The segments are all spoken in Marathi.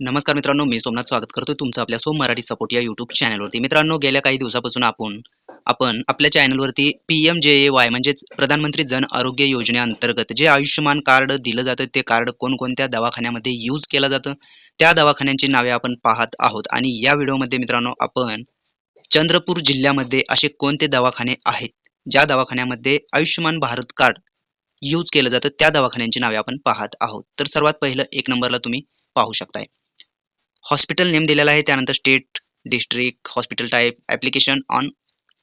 नमस्कार मित्रांनो मी सोमनाथ स्वागत करतो तुमचं आपल्या सोम मराठी सपोर्ट या युट्यूब चॅनलवरती मित्रांनो गेल्या काही दिवसापासून आपण आपण आपल्या चॅनलवरती पी एम जे ए वाय म्हणजेच प्रधानमंत्री जन आरोग्य योजनेअंतर्गत जे आयुष्यमान कार्ड दिलं जातं ते कार्ड कोणकोणत्या दवाखान्यामध्ये यूज केलं जातं त्या दवाखान्यांची नावे आपण पाहत आहोत. आणि या व्हिडिओमध्ये मित्रांनो आपण चंद्रपूर जिल्ह्यामध्ये असे कोणते दवाखाने आहेत ज्या दवाखान्यामध्ये आयुष्यमान भारत कार्ड यूज केलं जातं त्या दवाखान्यांची नावे आपण पाहत आहोत. तर सर्वात पहिलं एक नंबरला तुम्ही पाहू शकताय. हॉस्पिटल नेम दिलेला आहे त्यानंतर state district hospital type application on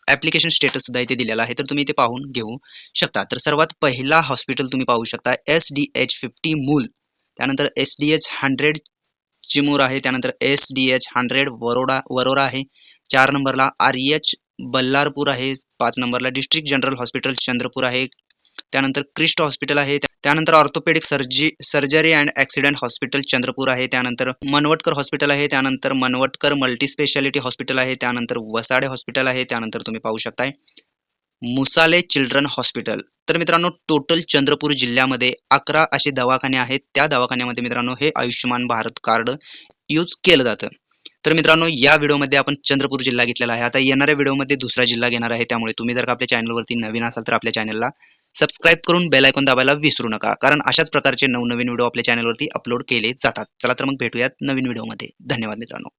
application status सुद्धा इथे दिलेला आहे तर तुम्ही इथे पाहून घेऊ शकता. तर सर्वात पहिला हॉस्पिटल तुम्ही पाहू शकता S D H fifty Mul. त्यानंतर S D H hundred Chimur आहे त्यानंतर S D H hundred Varoda Warora आहे. चार नंबरला आर एच बल्लारपूर आहे पाच नंबरला डिस्ट्रिक्ट जनरल हॉस्पिटल चंद्रपूर आहे. त्यानंतर क्रिस्ट हॉस्पिटल आहे त्यानंतर orthopaedic Sergey surgery and accident hospital Chandrapur आहे. त्यानंतर मनवटकर हॉस्पिटल आहे. त्यानंतर मनवटकर मल्टी स्पेशालिटी हॉस्पिटल आहे. त्यानंतर वसाडे हॉस्पिटल आहे. त्यानंतर तुम्ही पाहू शकताय. मुसाले चिल्ड्रन हॉस्पिटल तर मित्रांनो टोटल चंद्रपूर जिल्ह्यामध्ये अकरा असे दवाखाने आहेत. त्या दवाखान्यामध्ये मित्रांनो हे आयुष्यमान भारत कार्ड यूज केलं जातं. तर मित्रांनो या व्हिडिओमध्ये आपण चंद्रपूर जिल्हा घेतलेला आहे. आता येणाऱ्या व्हिडिओमध्ये दुसरा जिल्हा घेणार आहे त्यामुळे तुम्ही जर का आपल्या चॅनलवरती नवीन असाल तर आपल्या चॅनलला सबस्क्राईब करून बेल आयकॉन दाबायला विसरू नका. कारण अशाच प्रकारचे नवनवीन व्हिडिओ आपल्या चॅनलवरती अपलोड केले जातात. चला तर मग भेटूयात नवीन व्हिडिओमध्ये. धन्यवाद मित्रांनो.